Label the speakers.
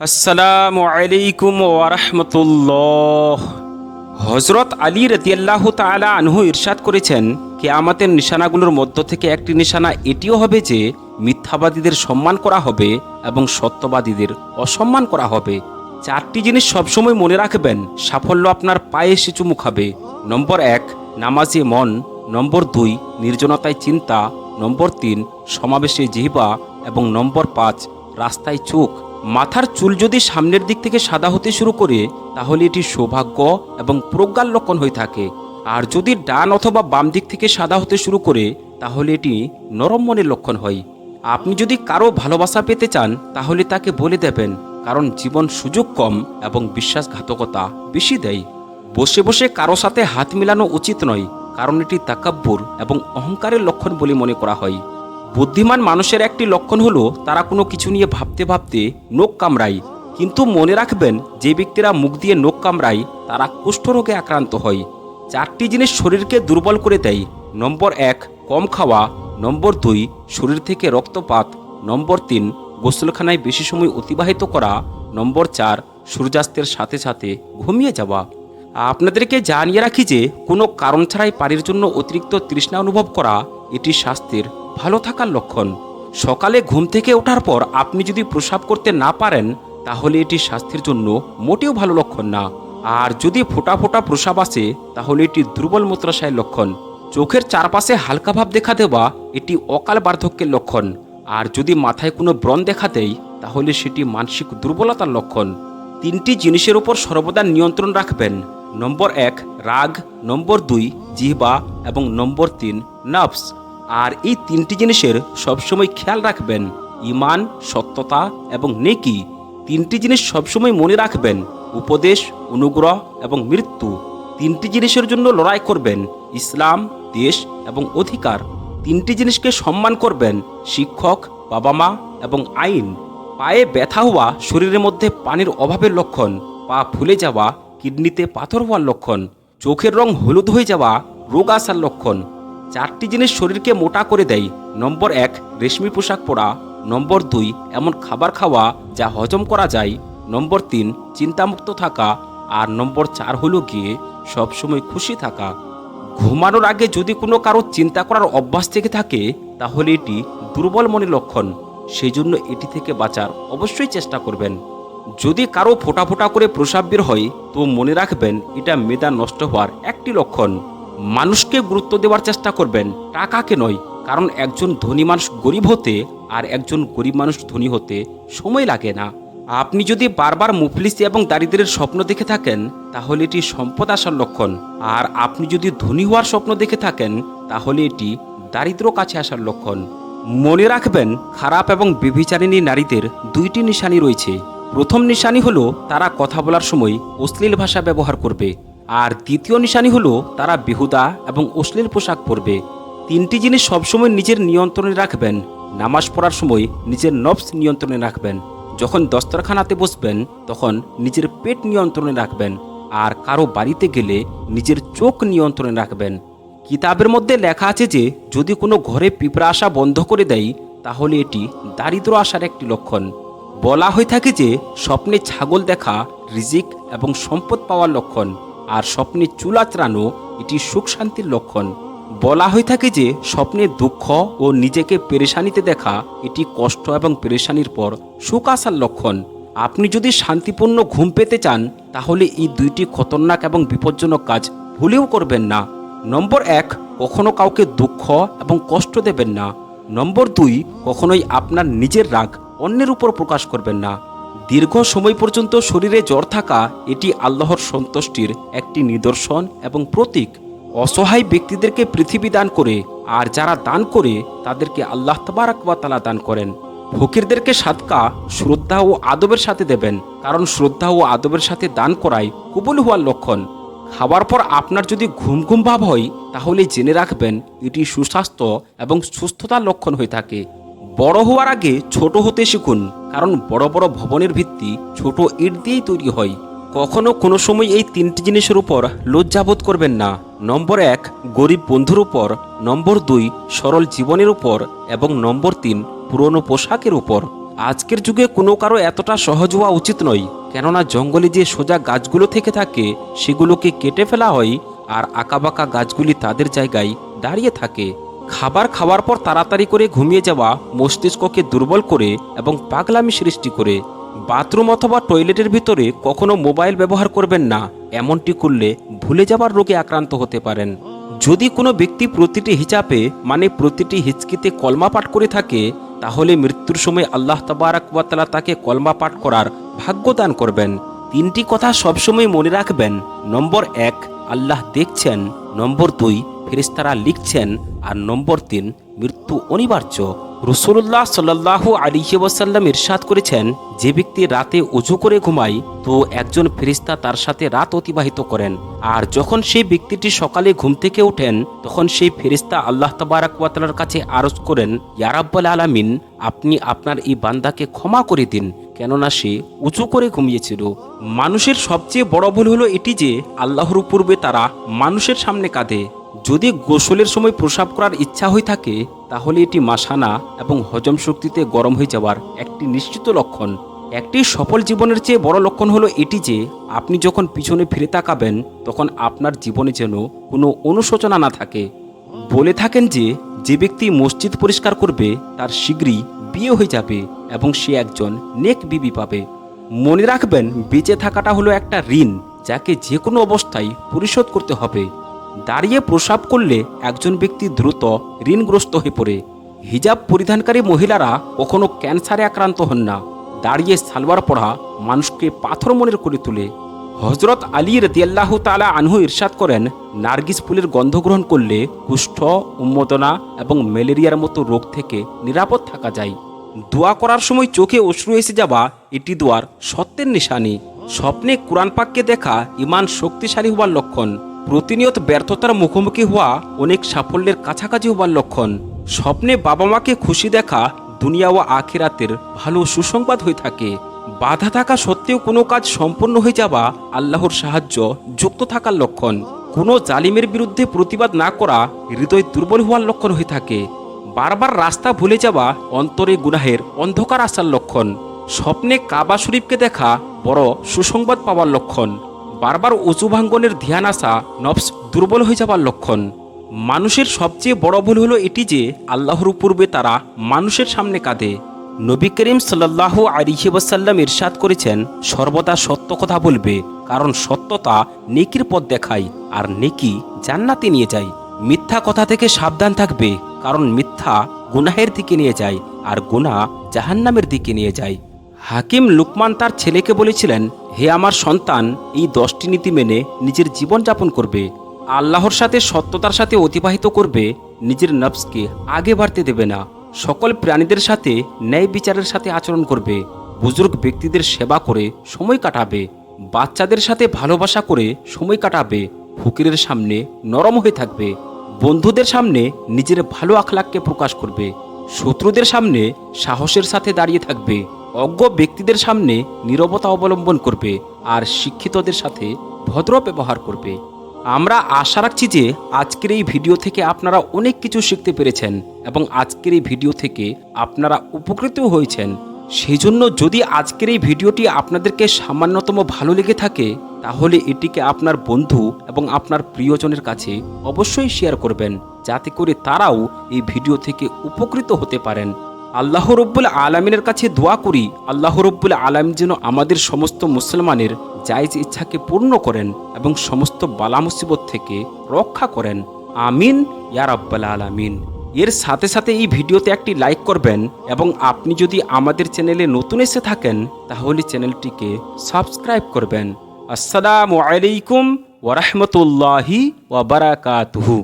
Speaker 1: আসসালামু আলাইকুম ওয়ারহমতুল্লাহ হজরত আলী রতিয়াল্লাহ তালা আনহু ইরশাদ করেছেন, কেয়ামাতের নিশানাগুলোর মধ্য থেকে একটি নিশানা এটিও হবে যে, মিথ্যাবাদীদের সম্মান করা হবে এবং সত্যবাদীদের অসম্মান করা হবে। চারটি জিনিস সবসময় মনে রাখবেন, সাফল্য আপনার পায়ে এসে চুমু খাবে। নম্বর এক, নামাজে মন। নম্বর দুই, নির্জনতায় চিন্তা। নম্বর তিন, সমাবেশে জিহবা। এবং নম্বর পাঁচ, রাস্তায় চোখ। মাথার চুল যদি সামনের দিক থেকে সাদা হতে শুরু করে, তাহলে এটি সৌভাগ্য এবং প্রজ্ঞার লক্ষণ হয়ে থাকে। আর যদি ডান অথবা বাম দিক থেকে সাদা হতে শুরু করে, তাহলে এটি নরম মনের লক্ষণ হয়। আপনি যদি কারও ভালোবাসা পেতে চান, তাহলে তাকে বলে দেবেন, কারণ জীবন সুযোগ কম এবং বিশ্বাসঘাতকতা বেশি দেয়। বসে বসে কারও সাথে হাত মেলানো উচিত নয়, কারণ এটি তাকাব্বুর এবং অহংকারের লক্ষণ বলে মনে করা হয়। বুদ্ধিমান মানুষের একটি লক্ষণ হলো, তারা কোনো কিছু নিয়ে ভাবতে ভাবতে নোক কামড়ায়। কিন্তু মনে রাখবেন, যে ব্যক্তিরা মুখ দিয়ে নোক কামড়ায়, তারা কুষ্ঠরোগে আক্রান্ত হয়। চারটি জিনিস শরীরকে দুর্বল করে দেয়। নম্বর এক, কম খাওয়া। নম্বর দুই, শরীর থেকে রক্তপাত। নম্বর তিন, গোসলখানায় বেশি সময় অতিবাহিত করা। নম্বর চার, সূর্যাস্তের সাথে সাথে ঘুমিয়ে যাওয়া। আপনাদেরকে জানিয়ে রাখি যে, কোনো কারণ ছাড়াই পানির জন্য অতিরিক্ত তৃষ্ণা অনুভব করা এটি স্বাস্থ্যের ভালো থাকার লক্ষণ। সকালে ঘুম থেকে ওঠার পর আপনি যদি প্রসাব করতে না পারেন, তাহলে এটি স্বাস্থ্যের জন্য মোটেও ভালো লক্ষণ না। আর যদি ফোটা ফোটা প্রসাব আসে, তাহলে এটি দুর্বল মূত্রাশয়ের লক্ষণ। চোখের চারপাশে হালকা ভাব দেখা দেওয়া এটি অকাল বার্ধক্যের লক্ষণ। আর যদি মাথায় কোনো ব্রণ দেখা দেয়, তাহলে সেটি মানসিক দুর্বলতার লক্ষণ। তিনটি জিনিসের উপর সর্বদা নিয়ন্ত্রণ রাখবেন। নম্বর এক, রাগ, নম্বর দুই, জিহবা এবং নম্বর তিন, নাফস। আর এই তিনটি জিনিসের সবসময় খেয়াল রাখবেন ইমান সত্যতা এবং নেকি। তিনটি জিনিস সবসময় মনে রাখবেন, উপদেশ, অনুগ্রহ এবং মৃত্যু। তিনটি জিনিসের জন্য লড়াই করবেন, ইসলাম, দেশ এবং অধিকার। তিনটি জিনিসকে সম্মান করবেন, শিক্ষক বাবা মা এবং আইন। পায়ে ব্যথা হওয়া শরীরের মধ্যে পানির অভাবের লক্ষণ, পা ফুলে যাওয়া কিডনিতে পাথর হওয়ার লক্ষণ, চোখের রং হলুদ হয়ে যাওয়া, রোগ আসার লক্ষণ। চারটি জিনিস শরীরকে মোটা করে দেয়। নম্বর এক, রেশমি পোশাক পরা। নম্বর দুই, এমন খাবার খাওয়া যা হজম করা যায়। নম্বর তিন, চিন্তামুক্ত থাকা। আর নম্বর চার হলো গিয়ে সবসময় খুশি থাকা। ঘুমানোর আগে যদি কোনো কারও চিন্তা করার অভ্যাস থেকে থাকে, তাহলে এটি দুর্বল মনের লক্ষণ। সেই জন্য এটি থেকে বাঁচার অবশ্যই চেষ্টা করবেন। যদি কারও ফোটা ফোটা করে প্রসাব বের হয়, তো মনে রাখবেন এটা মেধা নষ্ট হওয়ার একটি লক্ষণ। মানুষকে গুরুত্ব দেওয়ার চেষ্টা করবেন, টাকাকে নয়, কারণ একজন ধনী মানুষ গরিব হতে আর একজন গরিব মানুষ ধনী হতে সময় লাগে না। আপনি যদি বারবার মুফলিসি এবং দারিদ্রের স্বপ্ন দেখে থাকেন, তাহলে এটি সম্পদ আসার লক্ষণ। আর আপনি যদি ধনী হওয়ার স্বপ্ন দেখে থাকেন, তাহলে এটি দারিদ্র কাছে আসার লক্ষণ। মনে রাখবেন, খারাপ এবং বিবিচারিণী নারীদের দুইটি নিশানি রয়েছে। প্রথম নিশানি হলো তারা কথা বলার সময় অশ্লীল ভাষা ব্যবহার করবে, আর দ্বিতীয় নিশানি হলো তারা বেহুদা এবং অশ্লীল পোশাক পরবে। তিনটি জিনিস সবসময় নিজের নিয়ন্ত্রণে রাখবেন, নামাজ পড়ার সময় নিজের নবস নিয়ন্ত্রণে রাখবেন। যখন দস্তরখানাতে বসবেন, তখন নিজের পেট নিয়ন্ত্রণে রাখবেন, আর কারও বাড়িতে গেলে নিজের চোখ নিয়ন্ত্রণে রাখবেন। কিতাবের মধ্যে লেখা আছে যে, যদি কোনো ঘরে পিঁপড়া আসা বন্ধ করে দেয়, তাহলে এটি দারিদ্র আসার একটি লক্ষণ। বলা হয়ে থাকে যে স্বপ্নে ছাগল দেখা রিজিক এবং সম্পদ পাওয়ার লক্ষণ, আর স্বপ্নে চুল আচড়ানো এটি সুখ শান্তির লক্ষণ। বলা হয়ে থাকে যে স্বপ্নে দুঃখ ও নিজেকে পেরেশানিতে দেখা এটি কষ্ট এবং পেরেশানির পর সুখ আসার লক্ষণ। আপনি যদি শান্তিপূর্ণ ঘুম পেতে চান, তাহলে এই দুইটি খতরনাক এবং বিপজ্জনক কাজ ভুলেও করবেন না। নম্বর এক, কখনো কাউকে দুঃখ এবং কষ্ট দেবেন না। নম্বর দুই, কখনোই আপনার নিজের রাগ অন্যের উপর প্রকাশ করবেন না। দীর্ঘ সময় পর্যন্ত শরীরে জ্বর থাকা এটি আল্লাহর সন্তুষ্টির একটি নিদর্শন এবং প্রতীক। অসহায় ব্যক্তিদেরকে পৃথিবী দান করে আর যারা দান করে, তাদেরকে আল্লাহ তালা দান করেন। ফকিরদেরকে সাদকা, শ্রদ্ধা ও আদবের সাথে দেবেন, কারণ শ্রদ্ধা ও আদবের সাথে দান করাই কবুল হওয়ার লক্ষণ। খাবার পর আপনার যদি ঘুম ঘুম ভাব হয়, তাহলে জেনে রাখবেন এটি সুস্বাস্থ্য এবং সুস্থতার লক্ষণ হয়ে থাকে। বড় হওয়ার আগে ছোট হতে শিখুন, কারণ বড় বড় ভবনের ভিত্তি ছোট ইট দিয়েই তৈরি হয়। কখনো কোনো সময় এই তিনটি জিনিসের উপর লজ্জাবোধ করবেন না। নম্বর এক, গরিব বন্ধুর উপর। নম্বর দুই, সরল জীবনের উপর। এবং নম্বর তিন, পুরনো পোশাকের উপর। আজকের যুগে কোনো কারও এতটা সহজ হওয়া উচিত নয়। কেননা জঙ্গলে যে সোজা গাছগুলো থেকে থাকে, সেগুলোকে কেটে ফেলা হয়, আর আঁকাবাঁকা গাছগুলি তাদের জায়গায় দাঁড়িয়ে থাকে। খাবার খাওয়ার পর তাড়াতাড়ি করে ঘুমিয়ে যাওয়া মস্তিষ্ককে দুর্বল করে এবং পাগলামি সৃষ্টি করে। বাথরুম অথবা টয়লেটের ভিতরে কখনো মোবাইল ব্যবহার করবেন না, এমনটি করলে ভুলে যাবার রোগে আক্রান্ত হতে পারেন। যদি কোনো ব্যক্তি প্রতিটি হিচাপে মানে প্রতিটি হিচকিতে কলমা পাঠ করে থাকে, তাহলে মৃত্যুর সময় আল্লাহ তাবারাকালা তাকে কলমা পাঠ করার ভাগ্য দান করবেন। তিনটি কথা সবসময় মনে রাখবেন। নম্বর এক, আল্লাহ দেখছেন। নম্বর দুই ফেরেশতারা লিখছেন, আর নম্বর তিন, মৃত্যু অনিবার্য। রসুল্লাহ সাল্লাহ আলিহি ওয়াসাল্লাম ইরশাদ করেছেন, যে ব্যক্তি রাতে উজু করে ঘুমায়, তো একজন ফেরিস্তা তার সাথে রাত অতিবাহিত করেন। আর যখন সেই ব্যক্তিটি সকালে ঘুম থেকে ওঠেন, তখন সেই ফেরিস্তা আল্লাহ তাবারাকালার কাছে আরজ করেন ইয়ারাব্বাল আলামিন, আপনি আপনার এই বান্দাকে ক্ষমা করে দিন, কেননা সে উঁচু করে ঘুমিয়েছিল। মানুষের সবচেয়ে বড় ভুল হলো এটি যে, আল্লাহর পূর্বে তারা মানুষের সামনে কাঁদে। যদি গোসলের সময় প্রসাব করার ইচ্ছা হয়ে থাকে, তাহলে এটি মাসানা এবং হজম শক্তিতে গরম হয়ে যাওয়ার একটি নিশ্চিত লক্ষণ। একটি সফল জীবনের চেয়ে বড় লক্ষণ হলো এটি যে, আপনি যখন পিছনে ফিরে তাকাবেন, তখন আপনার জীবনে যেন কোনো অনুশোচনা না থাকে। বলে থাকেন যে যে ব্যক্তি মসজিদ পরিষ্কার করবে, তার শীঘ্রই বিয়ে হয়ে যাবে এবং সে একজন নেক বিবি পাবে। মনে রাখবেন, বেঁচে থাকাটা হলো একটা ঋণ, যাকে যে কোনো অবস্থায় পরিশোধ করতে হবে। দাঁড়িয়ে প্রসাব করলে একজন ব্যক্তি দ্রুত ঋণগ্রস্ত হয়ে পড়ে। হিজাব পরিধানকারী মহিলারা কখনো ক্যান্সারে আক্রান্ত হন না। দাঁড়িয়ে সালোয়ার পড়া মানুষকে পাথর মনের করে তোলে। হজরত আলী রদিয়াল্লাহ তালা আনহু ইরশাদ করেন, নার্গিস ফুলের গন্ধ গ্রহণ করলে কুষ্ঠ, উন্মোদনা এবং ম্যালেরিয়ার মতো রোগ থেকে নিরাপদ থাকা যায়। দোয়া করার সময় চোখে অশ্রু এসে যাওয়া এটি দোয়ার সত্যের নিশানি। স্বপ্নে কোরআন পাককে দেখা ইমান শক্তিশালী হওয়ার লক্ষণ। প্রতিনিয়ত ব্যর্থতার মুখোমুখি হওয়া অনেক সাফল্যের কাছাকাছি হওয়ার লক্ষণ। স্বপ্নে বাবা মাকে খুশি দেখা দুনিয়া ও আখিরাতের ভালো সুসংবাদ হয়ে থাকে। বাধা থাকা সত্ত্বেও কোনো কাজ সম্পূর্ণ হয়ে যাওয়া আল্লাহর সাহায্য যুক্ত থাকার লক্ষণ। কোনো জালিমের বিরুদ্ধে প্রতিবাদ না করা হৃদয় দুর্বল হওয়ার লক্ষণ হয়ে থাকে। বারবার রাস্তা ভুলে যাওয়া অন্তরে গুনাহের অন্ধকার আসার লক্ষণ। স্বপ্নে কাবা শরীফকে দেখা বড় সুসংবাদ পাওয়ার লক্ষণ। বারবার উঁচু ভাঙ্গনের ধ্যান আসা নফস দুর্বল হয়ে যাওয়ার লক্ষণ। মানুষের সবচেয়ে বড় ভুল হলো এটি যে, আল্লাহর পূর্বে তারা মানুষের সামনে কাঁদে। নবী করিম সাল্লাহ আলিহি ওয়াসাল্লাম ইরশাদ করেছেন, সর্বদা সত্য কথা বলবে, কারণ সত্যতা নেকির পথ দেখায়, আর নেকি জান্নাতে নিয়ে যায়। মিথ্যা কথা থেকে সাবধান থাকবে, কারণ মিথ্যা গুনাহের দিকে নিয়ে যায়, আর গুনাহ জাহান্নামের দিকে নিয়ে যায়। হাকিম লুকমান তার ছেলেকে বলেছিলেন, হে আমার সন্তান, এই দশটি নীতি মেনে নিজের জীবন যাপন করবে। আল্লাহর সাথে সত্যতার সাথে অতিবাহিত করবে। নিজের নফসকে আগে বাড়তে দেবে না। সকল প্রাণীদের সাথে ন্যায় বিচারের সাথে আচরণ করবে। বুজুর্গ ব্যক্তিদের সেবা করে সময় কাটাবে। বাচ্চাদের সাথে ভালোবাসা করে সময় কাটাবে। ফকিরের সামনে নরম হয়ে থাকবে। বন্ধুদের সামনে নিজের ভালো আখলাককে প্রকাশ করবে। শত্রুদের সামনে সাহসের সাথে দাঁড়িয়ে থাকবে। অজ্ঞ ব্যক্তিদের সামনে নীরবতা অবলম্বন করবে আর শিক্ষিতদের সাথে ভদ্র ব্যবহার করবে। আমরা আশা রাখছি যে আজকের এই ভিডিও থেকে আপনারা অনেক কিছু শিখতে পেরেছেন এবং আজকের এই ভিডিও থেকে আপনারা উপকৃতও হয়েছেন। সেই জন্য যদি আজকের এই ভিডিওটি আপনাদেরকে সামান্যতম ভালো লেগে থাকে, তাহলে এটিকে আপনার বন্ধু এবং আপনার প্রিয়জনের কাছে অবশ্যই শেয়ার করবেন, যাতে করে তারাও এই ভিডিও থেকে উপকৃত হতে পারেন। আল্লাহ রব্বুল আলমিনের কাছে দোয়া করি, আল্লাহ রব্বুল আলম যেন আমাদের সমস্ত মুসলমানের জায়জ ইচ্ছাকে পূর্ণ করেন এবং সমস্ত বালা মুসিবত থেকে রক্ষা করেন। আমিন, ইয়া রাব্বাল আলামিন। এর সাথে সাথে এই ভিডিওতে একটি লাইক করবেন এবং আপনি যদি আমাদের চ্যানেলে নতুন এসে থাকেন, তাহলে চ্যানেলটিকে সাবস্ক্রাইব করবেন। আসসালামু আলাইকুম ওরহমতুল্লাহি ওবরাকাতুহু